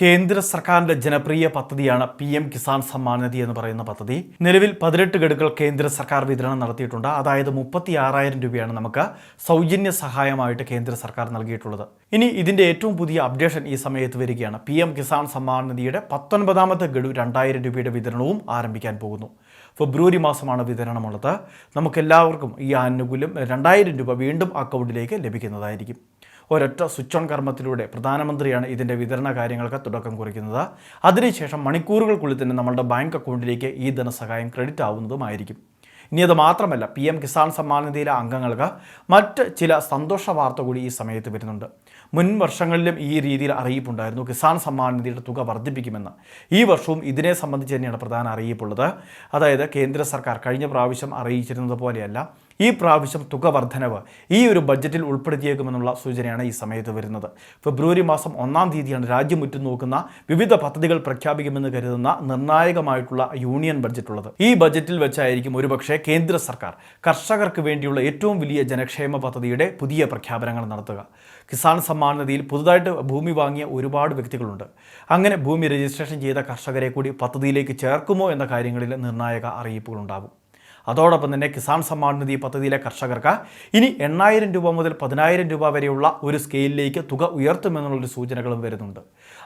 കേന്ദ്ര സർക്കാരിന്റെ ജനപ്രിയ പദ്ധതിയാണ് പി എം കിസാൻ സമ്മാൻ നിധി എന്ന് പറയുന്ന പദ്ധതി. നിലവിൽ പതിനെട്ട് ഗഡുക്കൾ കേന്ദ്ര സർക്കാർ വിതരണം നടത്തിയിട്ടുണ്ട്. അതായത് മുപ്പത്തി ആറായിരം രൂപയാണ് നമുക്ക് സൗജന്യ സഹായമായിട്ട് കേന്ദ്ര സർക്കാർ നൽകിയിട്ടുള്ളത്. ഇനി ഇതിന്റെ ഏറ്റവും പുതിയ അപ്ഡേഷൻ ഈ സമയത്ത് വരികയാണ്. പി എം കിസാൻ സമ്മാൻ നിധിയുടെ പത്തൊൻപതാമത്തെ ഗഡു രണ്ടായിരം രൂപയുടെ വിതരണവും ആരംഭിക്കാൻ പോകുന്നു. ഫെബ്രുവരി മാസമാണ് വിതരണമുള്ളത്. നമുക്കെല്ലാവർക്കും ഈ ആനുകൂല്യം രണ്ടായിരം രൂപ വീണ്ടും അക്കൗണ്ടിലേക്ക് ലഭിക്കുന്നതായിരിക്കും. ഒരൊറ്റ സ്വിച്ച് ഓൺ കർമ്മത്തിലൂടെ പ്രധാനമന്ത്രിയാണ് ഇതിന്റെ വിതരണ കാര്യങ്ങൾക്ക് തുടക്കം കുറിക്കുന്നത്. അതിനുശേഷം മണിക്കൂറുകൾക്കുള്ളിൽ തന്നെ നമ്മളുടെ ബാങ്ക് അക്കൗണ്ടിലേക്ക് ഈ ധനസഹായം ക്രെഡിറ്റ് ആവുന്നതുമായിരിക്കും. ഇനി അത് മാത്രമല്ല പി എം കിസാൻ സമ്മാൻ നിധിയിലെ അംഗങ്ങൾക്ക് മറ്റ് ചില സന്തോഷ വാർത്ത കൂടി ഈ സമയത്ത് വരുന്നുണ്ട്. മുൻ വർഷങ്ങളിലും ഈ രീതിയിൽ അറിയിപ്പുണ്ടായിരുന്നു. കിസാൻ സമ്മാൻ നിധിയുടെ തുക വർദ്ധിപ്പിക്കുമെന്ന്. ഈ വർഷവും ഇതിനെ സംബന്ധിച്ച് തന്നെയാണ് പ്രധാന അറിയിപ്പുള്ളത്. അതായത് കേന്ദ്ര സർക്കാർ കഴിഞ്ഞ പ്രാവശ്യം അറിയിച്ചിരുന്നത് പോലെയല്ല. ഈ പ്രാവശ്യം തുക വർധനവ് ഈ ഒരു ബഡ്ജറ്റിൽ ഉൾപ്പെടുത്തിയേക്കുമെന്നുള്ള സൂചനയാണ് ഈ സമയത്ത് വരുന്നത്. ഫെബ്രുവരി മാസം ഒന്നാം തീയതിയാണ് രാജ്യം ഉറ്റുനോക്കുന്ന വിവിധ പദ്ധതികൾ പ്രഖ്യാപിക്കുമെന്ന് കരുതുന്ന നിർണായകമായിട്ടുള്ള യൂണിയൻ ബഡ്ജറ്റ് ഉള്ളത് ഈ ബഡ്ജറ്റിൽ വെച്ചായിരിക്കും ഒരുപക്ഷെ കേന്ദ്ര സർക്കാർ കർഷകർക്ക് വേണ്ടിയുള്ള ഏറ്റവും വലിയ ജനക്ഷേമ പദ്ധതിയുടെ പുതിയ പ്രഖ്യാപനങ്ങൾ നടത്തുക. കിസാൻ സമ്മാൻ നിധിയിൽ പുതുതായിട്ട് ഭൂമി വാങ്ങിയ ഒരുപാട് വ്യക്തികളുണ്ട്. അങ്ങനെ ഭൂമി രജിസ്ട്രേഷൻ ചെയ്ത കർഷകരെ കൂടി പദ്ധതിയിലേക്ക് ചേർക്കുമോ എന്ന കാര്യങ്ങളിൽ നിർണായക അറിയിപ്പുകളുണ്ടാകും അതോടൊപ്പം തന്നെ കിസാൻ സമ്മാൻ നിധി പദ്ധതിയിലെ കർഷകർക്ക് ഇനി എണ്ണായിരം രൂപ മുതൽ പതിനായിരം രൂപ വരെയുള്ള ഒരു സ്കെയിലിലേക്ക് തുക ഉയർത്തുമെന്നുള്ളൊരു സൂചനകളും വരുന്നുണ്ട്.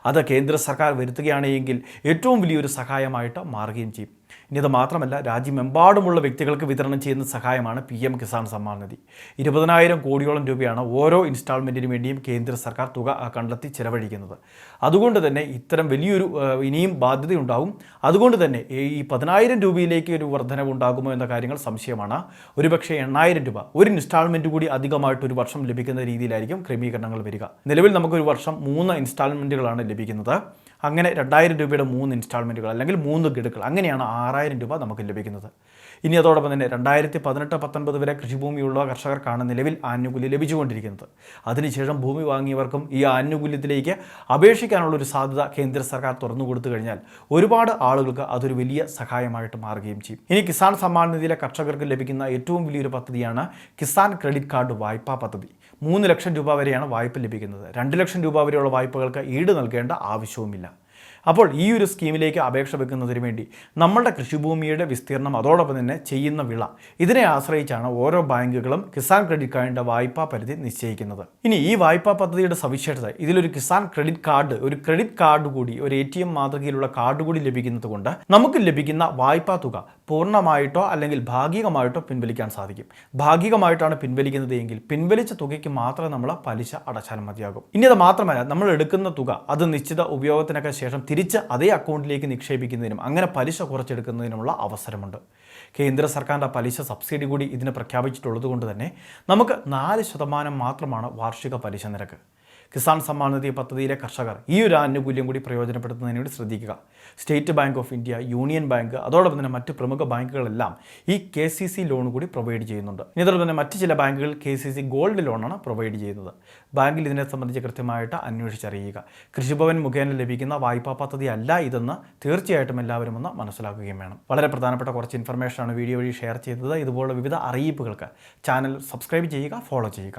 അത് കേന്ദ്ര സർക്കാർ വരുത്തുകയാണെങ്കിൽ ഏറ്റവും വലിയൊരു സഹായമായിട്ട് മാറുകയും ചെയ്യും. ഇനി അത് മാത്രമല്ല രാജ്യമെമ്പാടുമുള്ള വ്യക്തികൾക്ക് വിതരണം ചെയ്യുന്ന സഹായമാണ് പി എം കിസാൻ സമ്മാൻ നിധി. ഇരുപതിനായിരം കോടിയോളം രൂപയാണ് ഓരോ ഇൻസ്റ്റാൾമെന്റിനു വേണ്ടിയും കേന്ദ്ര സർക്കാർ തുക കണ്ടെത്തി ചെലവഴിക്കുന്നത്. അതുകൊണ്ട് തന്നെ ഇത്തരം വലിയൊരു ഇനിയും ബാധ്യതയുണ്ടാകും അതുകൊണ്ട് തന്നെ ഈ പതിനായിരം രൂപയിലേക്ക് ഒരു വർധനവ് ഉണ്ടാകുമോ എന്ന കാര്യങ്ങൾ സംശയമാണ്. ഒരുപക്ഷെ എണ്ണായിരം രൂപ ഒരു ഇൻസ്റ്റാൾമെന്റ് കൂടി അധികമായിട്ട് ഒരു വർഷം ലഭിക്കുന്ന രീതിയിലായിരിക്കും ക്രമീകരണങ്ങൾ വരിക. നിലവിൽ നമുക്കൊരു വർഷം മൂന്ന് ഇൻസ്റ്റാൾമെന്റുകളാണ് ലഭിക്കുന്നത്. അങ്ങനെ രണ്ടായിരം രൂപയുടെ മൂന്ന് ഇൻസ്റ്റാൾമെന്റുകൾ അല്ലെങ്കിൽ മൂന്ന് ഗഡുക്കൾ അങ്ങനെയാണ് ആറായിരം രൂപ നമുക്ക് ലഭിക്കുന്നത്. ഇനി അതോടൊപ്പം തന്നെ രണ്ടായിരത്തി പതിനെട്ട് പത്തൊൻപത് വരെ കൃഷിഭൂമിയുള്ള കർഷകർക്കാണ് നിലവിൽ ആനുകൂല്യം ലഭിച്ചുകൊണ്ടിരിക്കുന്നത്. അതിനുശേഷം ഭൂമി വാങ്ങിയവർക്കും ഈ ആനുകൂല്യത്തിലേക്ക് അപേക്ഷിക്കാനുള്ള ഒരു സാധ്യത കേന്ദ്ര സർക്കാർ തുറന്നു കൊടുത്തു കഴിഞ്ഞാൽ ഒരുപാട് ആളുകൾക്ക് അതൊരു വലിയ സഹായമായിട്ട് മാറുകയും ചെയ്യും. ഇനി കിസാൻ സമ്മാൻ നിധിയിലെ കർഷകർക്ക് ലഭിക്കുന്ന ഏറ്റവും വലിയൊരു പദ്ധതിയാണ് കിസാൻ ക്രെഡിറ്റ് കാർഡ് വായ്പാ പദ്ധതി. മൂന്ന് ലക്ഷം രൂപ വരെയാണ് വായ്പ ലഭിക്കുന്നത്. രണ്ട് ലക്ഷം രൂപ വരെയുള്ള വായ്പകൾക്ക് ഈട് നൽകേണ്ട ആവശ്യവുമില്ല. അപ്പോൾ ഈ ഒരു സ്കീമിലേക്ക് അപേക്ഷ വെക്കുന്നതിന് വേണ്ടി നമ്മളുടെ കൃഷിഭൂമിയുടെ വിസ്തീർണം അതോടൊപ്പം തന്നെ ചെയ്യുന്ന വിള. ഇതിനെ ആശ്രയിച്ചാണ് ഓരോ ബാങ്കുകളും കിസാൻ ക്രെഡിറ്റ് കാർഡിന്റെ വായ്പാ പരിധി നിശ്ചയിക്കുന്നത്. ഇനി ഈ വായ്പാ പദ്ധതിയുടെ സവിശേഷത ഇതിലൊരു കിസാൻ ക്രെഡിറ്റ് കാർഡ് ഒരു ക്രെഡിറ്റ് കാർഡ് കൂടി ഒരു എ ടി എം മാതൃകയിലുള്ള കാർഡ് കൂടി ലഭിക്കുന്നത് കൊണ്ട് നമുക്ക് ലഭിക്കുന്ന വായ്പാ തുക പൂർണമായിട്ടോ അല്ലെങ്കിൽ ഭാഗികമായിട്ടോ പിൻവലിക്കാൻ സാധിക്കും. ഭാഗികമായിട്ടാണ് പിൻവലിക്കുന്നത് എങ്കിൽ പിൻവലിച്ച തുകയ്ക്ക് മാത്രമേ നമ്മൾ പലിശ അടച്ചാൽ മതിയാകും. ഇനി അത് മാത്രമല്ല നമ്മൾ എടുക്കുന്ന തുക അത് നിശ്ചിത ഉപയോഗത്തിനൊക്കെ ശേഷം തിരിച്ച് അതേ അക്കൗണ്ടിലേക്ക് നിക്ഷേപിക്കുന്നതിനും അങ്ങനെ പലിശ കുറച്ചെടുക്കുന്നതിനുമുള്ള അവസരമുണ്ട്. കേന്ദ്ര സർക്കാരിന്റെ പലിശ സബ്സിഡി കൂടി ഇതിന് പ്രഖ്യാപിച്ചിട്ടുള്ളത് കൊണ്ട് തന്നെ നമുക്ക് നാല് ശതമാനം മാത്രമാണ് വാർഷിക പലിശ നിരക്ക്. കിസാൻ സമ്മാൻ നിധി പദ്ധതിയിലെ കർഷകർ ഈ ഒരു ആനുകൂല്യം കൂടി പ്രയോജനപ്പെടുത്തുന്നതിന് വേണ്ടി ശ്രദ്ധിക്കുക. State Bank of India Union Bank അതോടൊപ്പം തന്നെ മറ്റ് പ്രമുഖ ബാങ്കുകളെല്ലാം ഈ കെ സി സി ലോൺ കൂടി പ്രൊവൈഡ് ചെയ്യുന്നുണ്ട്. ഇതോടൊപ്പം തന്നെ മറ്റ് ചില ബാങ്കുകൾ കെ സി സി ഗോൾഡ് ലോണാണ് പ്രൊവൈഡ് ചെയ്യുന്നത്. ബാങ്കിൽ ഇതിനെ സംബന്ധിച്ച് കൃത്യമായിട്ട് അന്വേഷിച്ചറിയുക. കൃഷിഭവൻ മുഖേന ലഭിക്കുന്ന വായ്പാ പദ്ധതി അല്ല ഇതെന്ന് തീർച്ചയായിട്ടും എല്ലാവരും ഒന്ന് മനസ്സിലാക്കുകയും വേണം. വളരെ പ്രധാനപ്പെട്ട കുറച്ച് ഇൻഫർമേഷനാണ് വീഡിയോ വഴി ഷെയർ ചെയ്തത്. ഇതുപോലുള്ള വിവിധ അറിയിപ്പുകൾക്ക് ചാനൽ സബ്സ്ക്രൈബ് ചെയ്യുക ഫോളോ ചെയ്യുക.